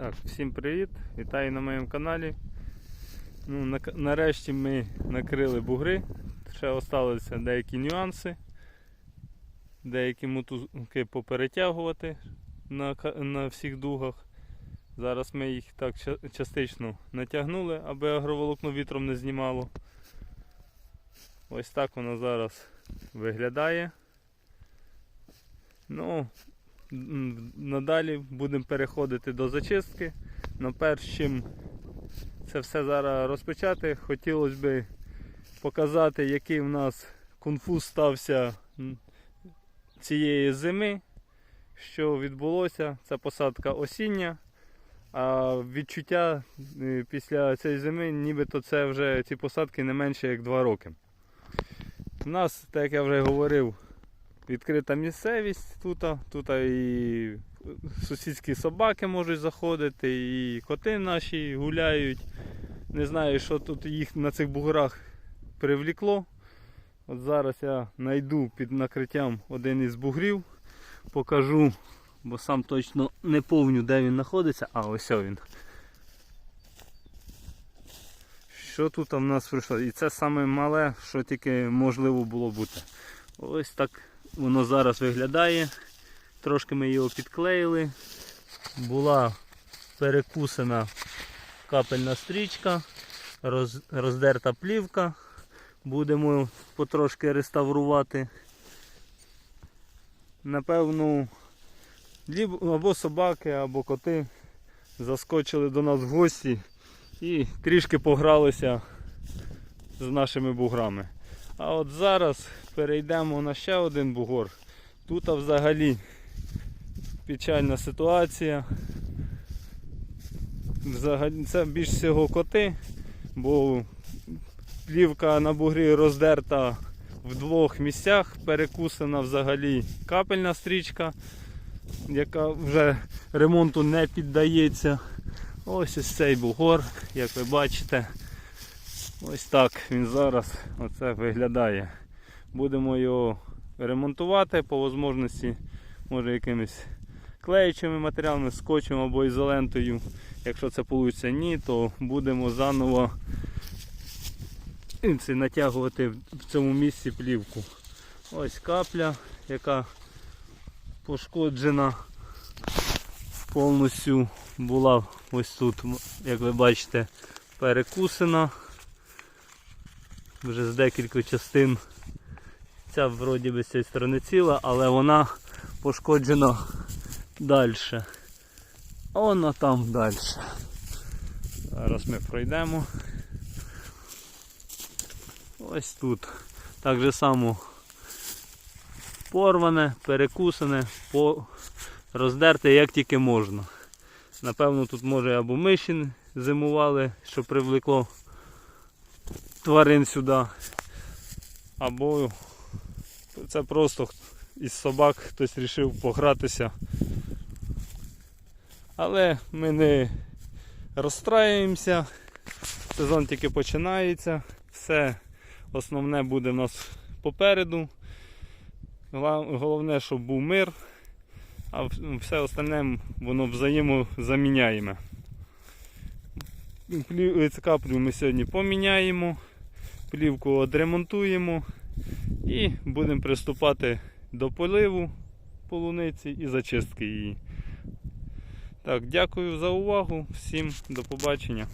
Так, всім привіт! Вітаю на моєму каналі. Ну, на, нарешті ми накрили бугри. Ще залишилися деякі нюанси. Деякі мотузки поперетягувати на, на всіх дугах. Зараз ми їх так частично натягнули, аби агроволокно вітром не знімало. Ось так воно зараз виглядає. Ну, Надалі будемо переходити до зачистки. Но перш чим це все зараз розпочати, хотілося б показати, який в нас конфуз стався цієї зими. Що відбулося, це посадка осіння. А відчуття е, після цієї зими, нібито це вже ці посадки не менше як 2 роки. У нас, так як я вже говорив, відкрита місцевість тут. Тут і сусідські собаки можуть заходити, і коти наші гуляють. Не знаю, що тут їх на цих буграх привлікло. От зараз я знайду під накриттям один із бугрів, покажу, бо сам точно не помню, де він знаходиться. А ось він. Що тут в нас прийшло? І це саме мале, що тільки можливо було бути. Ось так воно зараз виглядає. Трошки ми його підклеїли. Була перекусена капельна стрічка, роз, роздерта плівка. Будемо потрошки реставрувати. Напевно, або собаки, або коти заскочили до нас в гості і трішки погралися з нашими буграми. А от зараз перейдемо на ще один бугор. Тут взагалі печальна ситуація. Взагалі це більш всього коти, бо плівка на бугрі роздерта в двох місцях, перекусана взагалі капельна стрічка, яка вже ремонту не піддається. Ось ось цей бугор, як ви бачите. Ось так він зараз оце виглядає. Будемо його ремонтувати по можливості, може якимись клеючими матеріалами, скотчем або ізолентою. Якщо це вийде ні, то будемо заново натягувати в цьому місці плівку. Ось капля, яка пошкоджена повністю була ось тут, як ви бачите, перекусена вже з декількох частин. Ця вроді би з цієї сторони ціла, але вона пошкоджена далі. А вона там далі. Зараз ми пройдемо. Ось тут. Так же само порване, перекусане, по... роздерте як тільки можна. Напевно, тут може або миші зимували, що привлекло тварин сюди. Або це просто із собак хтось вирішив погратися. Але ми не розстраюємося. Сезон тільки починається. Все основне буде в нас попереду. Головне, щоб був мир, а все остальне воно взаємозаміняємо. Е, Каплю ми сьогодні поміняємо, плівку відремонтуємо і будемо приступати до поливу полуниці і зачистки її. Так, дякую за увагу. Всім до побачення.